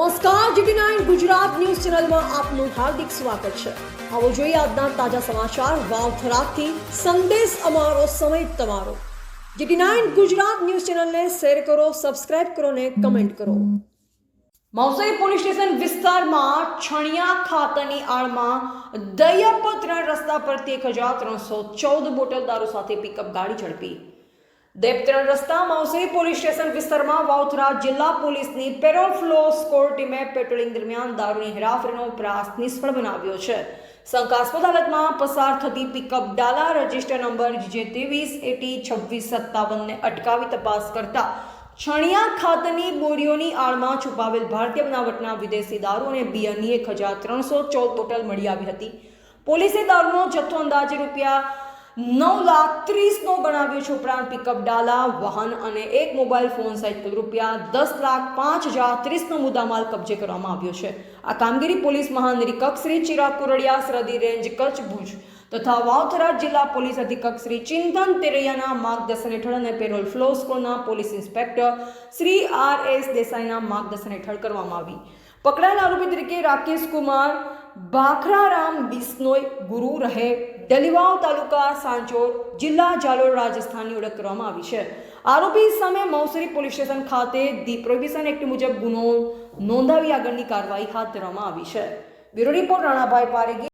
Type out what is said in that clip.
નમસ્કાર, GT nine Gujarat news ચેનલમાં આપનું હાર્દિક સ્વાગત છે. આવો જોઈએ આજના તાજા સમાચાર. વાવથરાથી સંદેશ અમારો, સમય તમારો. જીટી નાઇન ગુજરાત ન્યૂઝ ચેનલને શેર કરો, સબસ્ક્રાઇબ કરો ને કમેન્ટ કરો. મૌસરી પોલીસ સ્ટેશન વિસ્તારમાં છણિયા ખાતરની આડમાં દયપ ત્રણ રસ્તા પરથી એક હજાર ત્રણસો ચૌદ બોટલ દારૂ સાથે પિકઅપ ગાડી ઝડપી. દેવતરણ રસ્તા માઉસરી પોલીસ સ્ટેશન વિસ્તારમાં વાઉથરા જિલ્લા પોલીસની પેરોલ ફ્લો સ્કોર ટીમે પેટ્રોલિંગ દરમિયાન દારૂની હેરાફેરીનો પ્રયાસ નિષ્ફળ બનાવ્યો છે. શંકાસ્પદ હાલતમાં પસાર થતી પિકઅપ ડાલા રજિસ્ટર નંબર જે ત્રેવીસ, એટી, છવ્વીસ, સત્તાવનને અટકાવી તપાસ કરતા છણિયા ખાતરની બોરીઓની આડમાં છુપાવેલ ભારતીય બનાવટના વિદેશી દારૂ અને બિયરની એક હજાર ત્રણસો ચૌદ બોટલ મળી આવી હતી. પોલીસે દારૂનો જથ્થો અંદાજે રૂપિયા નવ લાખ ત્રીસનો ગણાવ્યો છે ઉપરાંત પિકઅપ ડાલા, વાહન અને એક મોબાઈલ ફોન સહિત રૂપિયા દસ લાખ પાંચ હજાર ત્રીસનો મુદ્દામાલ કબજે કરવામાં આવ્યો છે. આ કામગીરી પોલીસ મહાનિરીક્ષક શ્રી ચિરાગ કુરડિયા, સરહદી રેન્જ કચ્છ ભુજ તથા વાવથરા જિલ્લા પોલીસ અધિક્ષક શ્રી ચિંતન તેરૈયાના માર્ગદર્શન હેઠળ અને પેરોલ ફ્લો સ્કૂલના police inspector Shri R S દેસાઈના માર્ગદર્શન હેઠળ કરવામાં આવી. પકડાયેલ આરોપી તરીકે રાકેશ કુમાર ભાખરારામ બિસ્નોય ગુરુ રહે. ડલીવાવ તાલુકા સાંચોર જિલ્લા જાલોર રાજસ્થાનની ઓળખ કરવામાં આવી છે. આરોપી સામે મૌસરી પોલીસ સ્ટેશન ખાતે ધી પ્રોહિબિશન એક્ટ મુજબ ગુનો નોંધાવી આગળની કાર્યવાહી હાથ ધરવામાં આવી છે. Bureau report Ranabhai Paregi.